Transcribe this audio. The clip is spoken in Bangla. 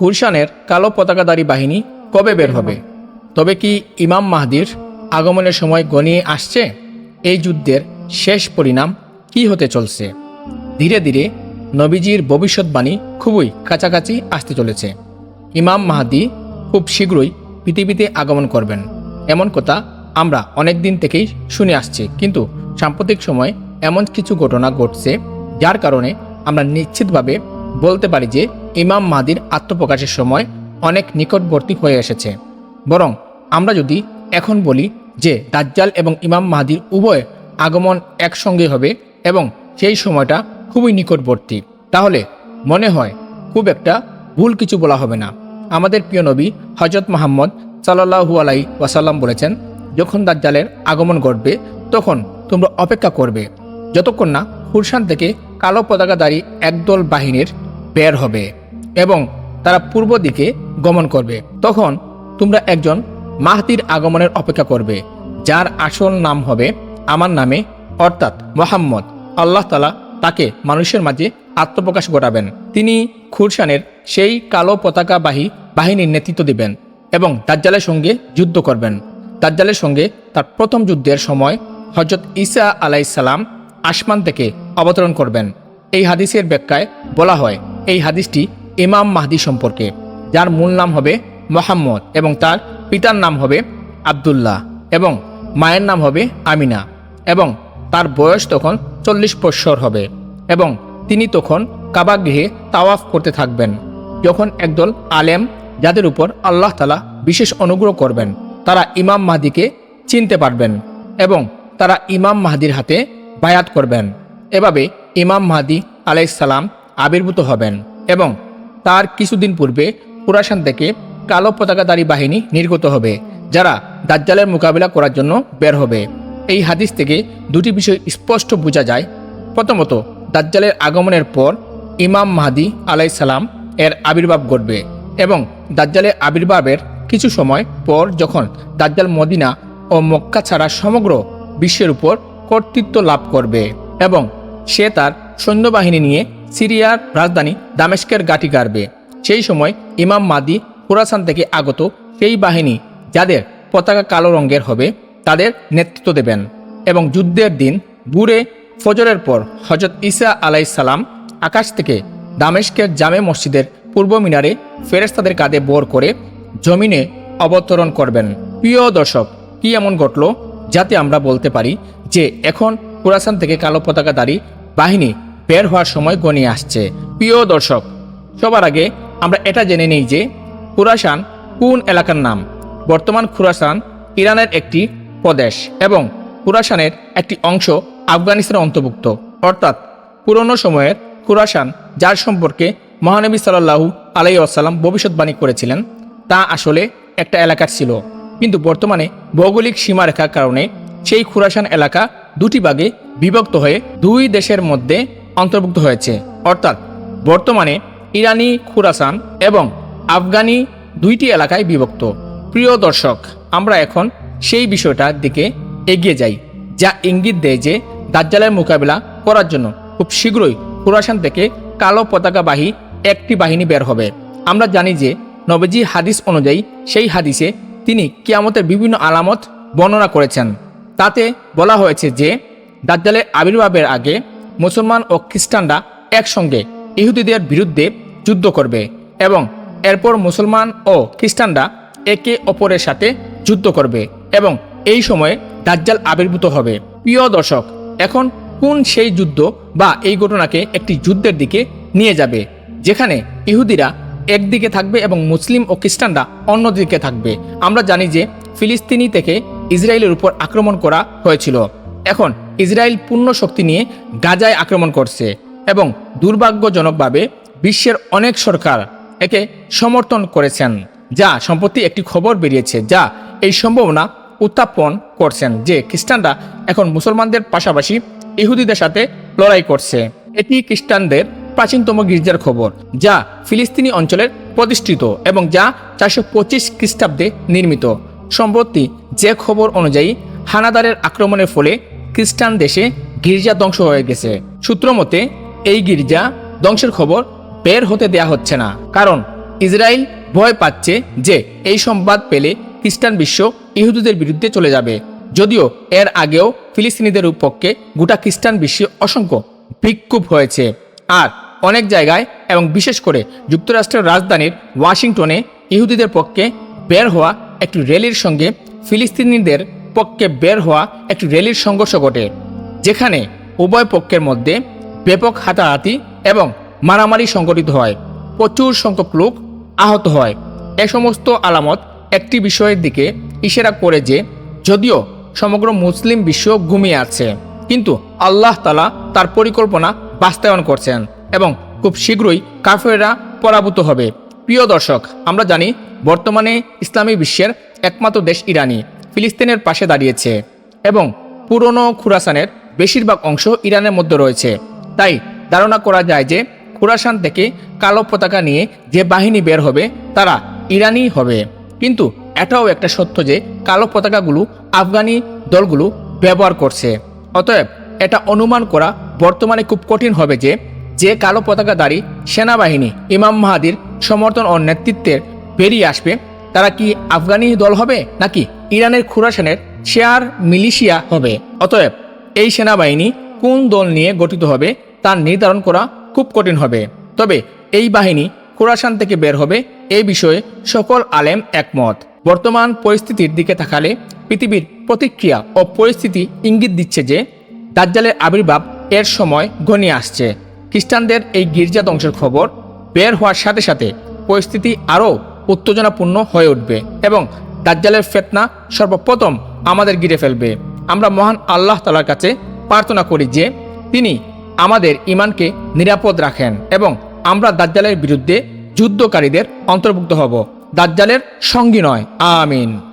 কুরশানের কালো পতাকাধারী বাহিনী কবে বের হবে? তবে কি ইমাম মাহদির আগমনের সময় গনিয়ে আসছে? এই যুদ্ধের শেষ পরিণাম কি হতে চলছে? ধীরে ধীরে নবীজির ভবিষ্যৎবাণী খুবই কাছাকাছি আসতে চলেছে। ইমাম মাহাদি খুব শীঘ্রই পৃথিবীতে আগমন করবেন। এমন কথা আমরা অনেক দিন থেকেই শুনে আসছি, কিন্তু সাম্প্রতিক সময় এমন কিছু ঘটনা ঘটছে যার কারণে আমরা নিশ্চিতভাবে বলতে পারি যে ইমাম মাহাদির আত্মপ্রকাশের সময় অনেক নিকটবর্তী হয়ে এসেছে। বরং আমরা যদি এখন বলি যে দাজ্জাল এবং ইমাম মাহাদির উভয় আগমন একসঙ্গে হবে এবং সেই সময়টা খুবই নিকটবর্তী, তাহলে মনে হয় খুব একটা ভুল কিছু বলা হবে না। আমাদের প্রিয় নবী হজরত মোহাম্মদ সাল্লাহু আলাই ওয়াসাল্লাম বলেছেন, যখন দাজ্জালের আগমন ঘটবে, তখন তোমরা অপেক্ষা করবে। যতক্ষণ না হুরসান থেকে কালো পতাকাধারী একদল বাহিনীর বের হবে। এবং তারা পূর্ব দিকে গমন করবে। তখন তোমরা একজন মাহতির আগমনের অপেক্ষা করবে, যার আসল নাম হবে আমার নামে, অর্থাৎ মোহাম্মদ। আল্লাহ তালা তাকে মানুষের মাঝে আত্মপ্রকাশ ঘটাবেন। তিনি খুরশানের সেই কালো পতাকাবাহী বাহিনীর নেতৃত্ব দিবেন এবং দাজ্জালের সঙ্গে যুদ্ধ করবেন। দাজ্জালের সঙ্গে তার প্রথম যুদ্ধের সময় হজরত ঈসা আলাইসাল্লাম আসমান থেকে অবতরণ করবেন। এই হাদিসের ব্যাখ্যায় বলা হয়, এই হাদিসটি ইমাম মাহদি সম্পর্কে, যার মূল নাম হবে মোহাম্মদ এবং তার পিতার নাম হবে আবদুল্লাহ এবং মায়ের নাম হবে আমিনা এবং তার বয়স তখন চল্লিশ বৎসর হবে এবং তিনি তখন কাবাগৃহে তাওয়াফ করতে থাকবেন। যখন একদল আলেম যাদের উপর আল্লাহ তালা বিশেষ অনুগ্রহ করবেন, তারা ইমাম মাহদিকে চিনতে পারবেন এবং তারা ইমাম মাহাদির হাতে বায়াত করবেন। এভাবে ইমাম মাহাদি আলাইসালাম আবির্ভূত হবেন এবং তার কিছুদিন পূর্বে পুরাসান থেকে কালো পতাকাধারী বাহিনী নির্গত হবে, যারা দাজ্জালের মোকাবিলা করার জন্য বের হবে। এই হাদিস থেকে দুটি বিষয় স্পষ্ট বোঝা যায়। প্রথমত, দাজ্জালের আগমনের পর ইমাম মাহাদি আলাইসালাম এর আবির্ভাব ঘটবে এবং দাজ্জালের আবির্ভাবের কিছু সময় পর যখন দাজ্জাল মদিনা ও মক্কা ছাড়া সমগ্র বিশ্বের উপর কর্তৃত্ব লাভ করবে এবং সে তার সৈন্যবাহিনী নিয়ে সিরিয়ার রাজধানী দামেস্কের গাটি গাড়বে। সেই সময় ইমাম মাদি খুরাসান থেকে আগত সেই বাহিনী যাদের পতাকা কালো রঙের হবে, তাদের নেতৃত্ব দেবেন এবং যুদ্ধের দিন বুড়ে ফজরের পর হজরত ঈসা আলাইসাল্লাম আকাশ থেকে দামেস্কের জামে মসজিদের পূর্ব মিনারে ফেরেস্তাদের কাঁধে বোর করে জমিনে অবতরণ করবেন। প্রিয় দর্শক, কি এমন ঘটল যাতে আমরা বলতে পারি যে এখন খুরাসান থেকে কালো পতাকাধারী বাহিনী বের হওয়ার সময় গনিয়ে আসছে। প্রিয় দর্শক, সবার আগে আমরা এটা জেনে নেই যে খুরাসান কোন এলাকার নাম? বর্তমান খুরাসান ইরানের একটি প্রদেশ এবং খুরাসানের একটি অংশ আফগানিস্তানের অন্তর্ভুক্ত। অর্থাৎ পুরনো সময়ের খুরাসান, যার সম্পর্কে মহানবী সাল্লাহু আলাই আসাল্লাম ভবিষ্যৎবাণী করেছিলেন, তা আসলে একটা এলাকার ছিল। কিন্তু বর্তমানে ভৌগোলিক সীমারেখার কারণে সেই খুরাসান এলাকা দুটি ভাগে বিভক্ত হয়ে দুই দেশের মধ্যে অন্তর্ভুক্ত হয়েছে। অর্থাৎ বর্তমানে ইরানি খুরাসান এবং আফগানি দুইটি এলাকায় বিভক্ত। প্রিয় দর্শক, আমরা এখন সেই বিষয়টার দিকে এগিয়ে যাই, যা ইঙ্গিত দেয় যে দাজ্জালের মোকাবিলা করার জন্য খুব শীঘ্রই খুরাসান থেকে কালো পতাকাবাহী একটি বাহিনী বের হবে। আমরা জানি যে নবজি হাদিস অনুযায়ী সেই হাদিসে তিনি কিয়ামতের বিভিন্ন আলামত বর্ণনা করেছেন। তাতে বলা হয়েছে যে দাজ্জালের আবির্ভাবের আগে মুসলমান ও খ্রিস্টানরা একসঙ্গে ইহুদিদের বিরুদ্ধে যুদ্ধ করবে এবং এরপর মুসলমান ও খ্রিস্টানরা একে অপরের সাথে যুদ্ধ করবে এবং এই সময়ে দাজ্জাল আবির্ভূত হবে। প্রিয় দর্শক, এখন কোন সেই যুদ্ধ বা এই ঘটনাকে একটি যুদ্ধের দিকে নিয়ে যাবে, যেখানে ইহুদিরা একদিকে থাকবে এবং মুসলিম ও খ্রিস্টানরা অন্যদিকে থাকবে? আমরা জানি যে ফিলিস্তিনি থেকে ইসরায়েলের উপর আক্রমণ করা হয়েছিল। এখন ইসরায়েল পূর্ণ শক্তি নিয়ে গাজায় আক্রমণ করছে এবং দুর্ভাগ্যজনকভাবে বিশ্বের অনেক সরকার একে সমর্থন করেছেন, যা সম্প্রতি একটি খবর বেরিয়েছে যা এই সম্ভাবনা উত্থাপন করছেন যে খ্রিস্টানরা এখন মুসলমানদের পাশাপাশি ইহুদিদের সাথে লড়াই করছে। এটি খ্রিস্টানদের প্রাচীনতম গির্জার খবর, যা ফিলিস্তিনি অঞ্চলের প্রতিষ্ঠিত এবং যা চারশো পঁচিশ খ্রিস্টাব্দে নির্মিত। সম্প্রতি যে খবর অনুযায়ী হানাদারের আক্রমণের ফলে খ্রিস্টান দেশে গির্জা ধ্বংস হয়ে গেছে। সূত্র মতে, এই গির্জা ধ্বংসের খবর বের হতে দেয়া হচ্ছে না। কারণ ইসরায়েল ভয় পাচ্ছে যে এই সংবাদ পেলে খ্রিস্টান বিশ্ব ইহুদিদের বিরুদ্ধে চলে যাবে। যদিও এর আগেও ফিলিস্তিনিদের পক্ষে গোটা খ্রিস্টান বিশ্বে অসংখ্য বিক্ষোভ হয়েছে। আর অনেক জায়গায় এবং বিশেষ করে যুক্তরাষ্ট্রের রাজধানীর ওয়াশিংটনে ইহুদিদের পক্ষে বের হওয়া একটি র্যালির সঙ্গে ফিলিস্তিনিদের পক্ষে বের হওয়া একটি র্যালির সংঘর্ষ ঘটে, যেখানে উভয় পক্ষের মধ্যে ব্যাপক হাতাহাতি এবং মারামারি সংঘটিত হয়। প্রচুর সংখ্যক লোক আহত হয়। এ সমস্ত আলামত একটি বিষয়ের দিকে ইশারা করে যে, যদিও সমগ্র মুসলিম বিশ্ব ঘুমিয়ে আছে, কিন্তু আল্লাহ তালা তার পরিকল্পনা বাস্তবায়ন করছেন এবং খুব শীঘ্রই কাফেররা পরাভূত হবে। প্রিয় দর্শক, আমরা জানি বর্তমানে ইসলামী বিশ্বের একমাত্র দেশ ইরানি। ফিলিস্তিনের পাশে দাঁড়িয়েছে এবং পুরনো খুরাসানের বেশিরভাগ অংশ ইরানের মধ্যে রয়েছে। তাই ধারণা করা যায় যে খুরাসান থেকে কালো পতাকা নিয়ে যে বাহিনী বের হবে, তারা ইরানি হবে। কিন্তু এটাও একটা সত্য যে কালো পতাকাগুলো আফগানি দলগুলো ব্যবহার করছে। অতএব এটা অনুমান করা বর্তমানে খুব কঠিন হবে যে যে কালো পতাকাধারী সেনাবাহিনী ইমাম মাহাদির সমর্থন ও নেতৃত্বের বেরিয়ে আসবে, তারা কি আফগানি দল হবে নাকি ইরানের খুরাসানের শেয়ার মিলিশিয়া হবে। অতএব এই সেনাবাহিনী কোন দল নিয়ে গঠিত হবে, তা নির্ধারণ করা খুব কঠিন হবে। তবে এই বাহিনী খুরাসান থেকে বের হবে এই বিষয়ে সকল আলেম একমত। বর্তমান পরিস্থিতির দিকে তাকালে পৃথিবীর প্রতিক্রিয়া ও পরিস্থিতি ইঙ্গিত দিচ্ছে যে, দাজ্জালের আবির্ভাব এর সময় ঘনিয়ে আসছে। খ্রিস্টানদের এই গির্জা ধ্বংসের খবর বের হওয়ার সাথে সাথে পরিস্থিতি আরও উত্তেজনাপূর্ণ হয়ে উঠবে এবং দাজ্জালের ফেতনা সর্বপ্রথম আমাদের গিরে ফেলবে। আমরা মহান আল্লাহ তালার কাছে প্রার্থনা করি যে, তিনি আমাদের ইমানকে নিরাপদ রাখেন এবং আমরা দাজ্জালের বিরুদ্ধে যুদ্ধকারীদের অন্তর্ভুক্ত হব। দাজ্জালের সঙ্গী নয়। আমিন।